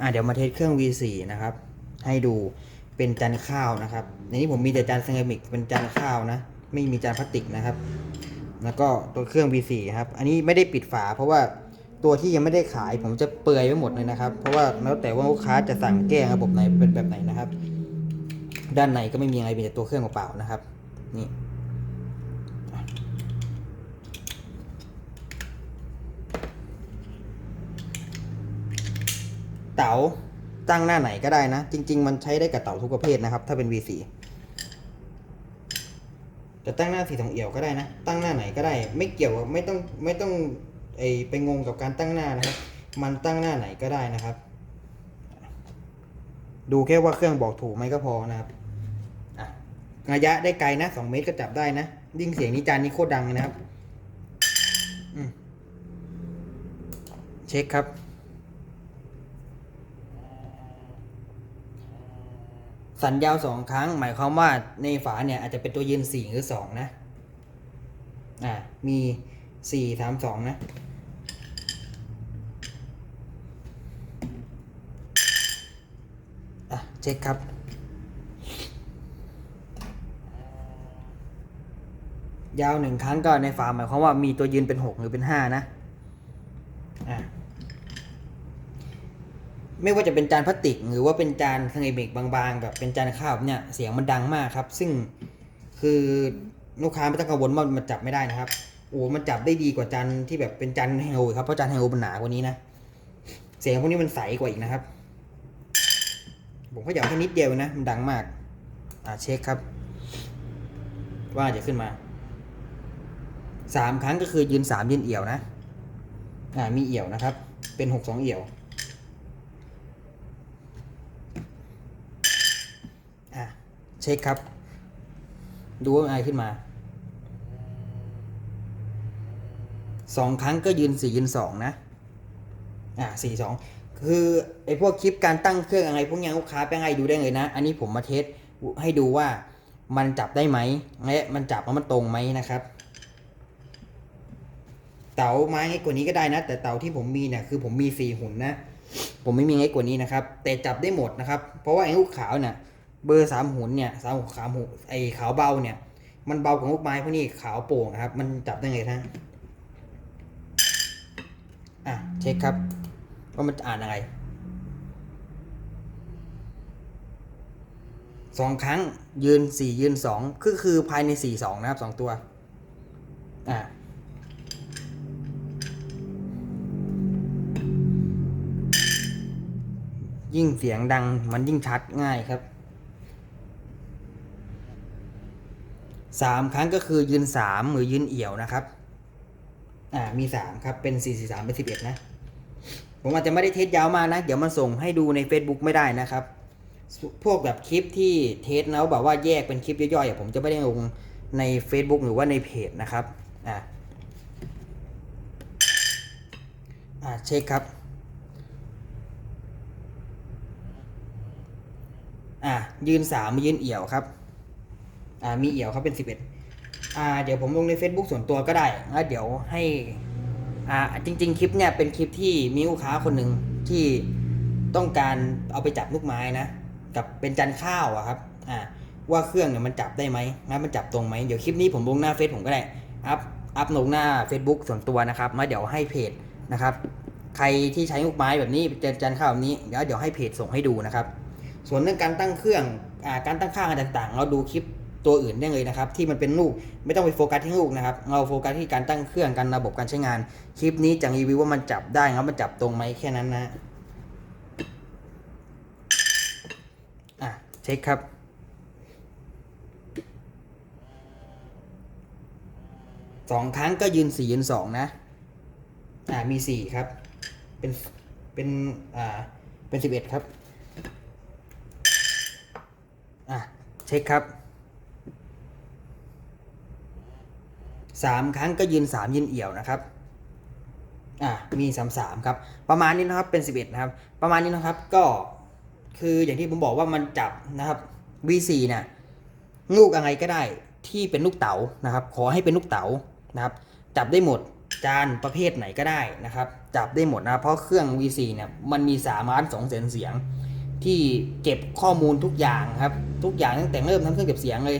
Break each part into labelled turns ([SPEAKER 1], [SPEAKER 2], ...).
[SPEAKER 1] อะเดี๋ยวมาเทสเครื่อง V4 นะครับ ให้ดูเป็นจานข้าวนะครับในนี้ผมมีแต่จานเซรามิกเป็นจานข้าวนะ ไม่มีจานพลาสติกนะครับ แล้วก็ตัวเครื่อง V4 ครับ อันนี้ไม่ได้ปิดฝา เพราะว่าตัวที่ยังไม่ได้ขายผมจะเปลือยไว้หมดเลยนะครับ เพราะว่าแล้วแต่ว่าลูกค้าจะสั่งแก้ระบบไหนเป็นแบบไหนนะครับ ด้านในก็ไม่มีอะไรเป็นแต่ตัวเครื่องเปล่าๆนะครับ นี่ เต๋าตั้งหน้าไหนก็ได้นะ จริง ๆ มันใช้ได้กับเต๋าทุกประเภทนะครับ ถ้าเป็น V4 จะตั้งหน้าสีทองเอี่ยวก็ได้นะ ตั้งหน้าไหนก็ได้ ไม่เกี่ยวกับไม่ต้องไม่ต้องไอไปงงกับการตั้งหน้านะครับ มันตั้งหน้าไหนก็ได้นะครับ ดูแค่ว่าเครื่องบอกถูกไหมก็พอนะครับระยะได้ไกลนะสองเมตรก็จับได้นะยิ่งเสียงนี้จานนี้โคตรดังนะครับเช็คครับ สัญญาณสองครั้ง หมายความว่าในฝาเนี่ยอาจจะเป็นตัวยืนสี่หรือสองนะ อ่า มีสี่สามสองนะอะเช็คครับยาวหนึ่งครั้งก็ในฝาหมายความว่ามีตัวยืนเป็นหกหรือเป็นห้านะ อะ ไม่ว่าจะเป็นจานพลาสติก หรือว่าเป็นจานเซรามิกบางๆแบบเป็นจานข้าวเนี่ยเสียงมันดังมากครับ ซึ่งคือลูกค้าไม่ต้องกังวลว่ามันจับไม่ได้นะครับโอ้มันจับได้ดีกว่าจานที่แบบเป็นจานแฮงโอครับเพราะจานแฮงโอมันหนากว่านี้นะเสียงพวกนี้มันใสกว่าอีกนะครับ ผมขยับแค่นิดเดียวนะมันดังมากอ่าเช็คครับ ว่าจะขึ้นมาสามครั้งก็คือยืนสามยืนเอี่ยวนะอ่ามีเอี่ยวนะครับ เป็นหกสองเอี่ยว เช็คครับ ดูว่ามันอะไรขึ้นมาสองครั้งก็ยืนสี่ยืนสองนะ อะสี่สองคือไอ้พวกคลิปการตั้งเครื่องอะไรพวกนี้ลูกค้าไปให้ดูได้เลยนะ อันนี้ผมมาเทสให้ดูว่ามันจับได้ไหมและมันจับแล้วมันตรงไหมนะครับ เต๋าไม้ให้กว่านี้ก็ได้นะ แต่เต๋าที่ผมมีเนี่ยคือผมมีสี่หุ่นนะ ผมไม่มีให้กว่านี้นะครับ แต่จับได้หมดนะครับ เพราะว่าไอ้ลูกขาวเนี่ย เบอร์สามหุ่นเนี่ยสามขาวหุ่นไอ้ขาวเบาเนี่ย มันเบากว่าลูกไม้พวกนี้ขาวโป่งครับ มันจับได้ไงท่านอะเช็คครับว่ามันอ่านอะไรสองครั้งยืนสี่ยืนสองคือคือภายในสี่สองนะครับสองตัว อะยิ่งเสียงดังมันยิ่งชัดง่ายครับ สามครั้งก็คือยืนสามหรือยืนเอี่ยวนะครับ อ่ามีสามครับเป็นสี่สี่สามเป็นสิบเอ็ดนะ ผมอาจจะไม่ได้เทสยาวมากนะ เดี๋ยวมันส่งให้ดูใน Facebook ไม่ได้นะครับ พวกแบบคลิปที่เทสแล้วแบบว่าแยกเป็นคลิปย่อยๆผมจะไม่ได้ลงใน Facebook หรือว่าในเพจนะครับอ่าอ่าเช็คครับอ่ายืนสามยืนเอี่ยวครับ อ่ามีเอี่ยวครับเป็นสิบเอ็ดอ่าเดี๋ยวผมลงใน Facebook ส่วนตัวก็ได้แล้วเดี๋ยวให้อ่าจริง ๆ คลิปเนี่ยเป็นคลิปที่มีลูกค้าคนหนึ่งที่ต้องการเอาไปจับลูกไม้นะกับเป็นจานข้าวอะครับอ่าว่าเครื่องเนี่ยมันจับได้ไหมนะมันจับตรงไหมเดี๋ยวคลิปนี้ผมลงหน้าเฟซผมก็ได้อัพอัพลงหน้า Facebook ส่วนตัวนะครับมาเดี๋ยวให้เพจนะครับ ใครที่ใช้ลูกไม้แบบนี้จานจานข้าวแบบนี้เดี๋ยวเดี๋ยวให้เพจส่งให้ดูนะครับ ส่วนเรื่องการตั้งเครื่องอ่าการตั้งค่าอะไรต่างๆ เราดูคลิป ตัวอื่นได้เลยนะครับ ที่มันเป็นลูกไม่ต้องไปโฟกัสที่ลูกนะครับ เราโฟกัสที่การตั้งเครื่องการระบบการใช้งาน คลิปนี้จะรีวิวว่ามันจับได้ครับมันจับตรงไหมแค่นั้นนะอะเช็คครับสองครั้งก็ยืนสี่ยืนสองนะ อ่ามีสี่ครับ เป็น เป็น อ่า เป็นสิบเอ็ดครับ อะ เช็คครับ สามครั้งก็ยืนสามยืนเอี่ยวนะครับอะมีสามสามครับ ประมาณนี้นะครับเป็นสิบเอ็ดนะครับ ประมาณนี้นะครับก็คืออย่างที่ผมบอกว่ามันจับนะครับ V4 เนี่ยลูกอะไรก็ได้ที่เป็นลูกเต๋านะครับ ขอให้เป็นลูกเต๋านะครับ จับได้หมดจานประเภทไหนก็ได้นะครับ จับได้หมดนะเพราะเครื่อง V4 เนี่ยมันมี3ล้าน2แสนเสียง ที่เก็บข้อมูลทุกอย่างครับ ทุกอย่างตั้งแต่เริ่มทำเครื่องเก็บเสียงเลย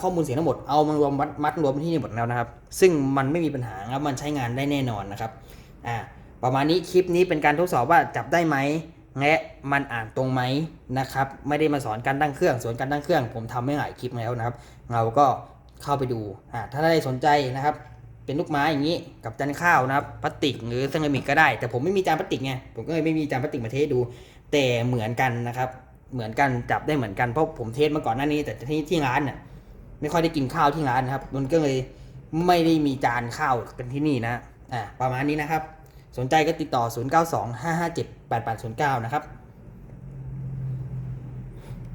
[SPEAKER 1] ข้อมูลเสียงทั้งหมดเอามารวมมัดรวมที่นี่หมดแล้วนะครับ ซึ่งมันไม่มีปัญหาครับมันใช้งานได้แน่นอนนะครับอ่าประมาณนี้คลิปนี้เป็นการทดสอบว่าจับได้ไหมและมันอ่านตรงไหมนะครับ ไม่ได้มาสอนการตั้งเครื่องสอนการตั้งเครื่อง ผมทำไม่หลายคลิปแล้วนะครับ เราก็เข้าไปดูอ่าถ้าได้สนใจนะครับ เป็นลูกไม้อย่างนี้กับจานข้าวนะครับพลาสติกหรือเซรามิกก็ได้ แต่ผมไม่มีจานพลาสติกไงผมก็เลยไม่มีจานพลาสติกมาเทสดู แต่เหมือนกันนะครับ เหมือนกันจับได้เหมือนกันเพราะผมเทสมาก่อนหน้านี้ แต่ที่ที่ร้านเนี่ย ไม่ค่อยได้กินข้าวที่ร้านนะครับมันก็เลยไม่ได้มีจานข้าวกันที่นี่นะอ่าประมาณนี้นะครับ สนใจก็ติดต่อ 0925578809 นะครับ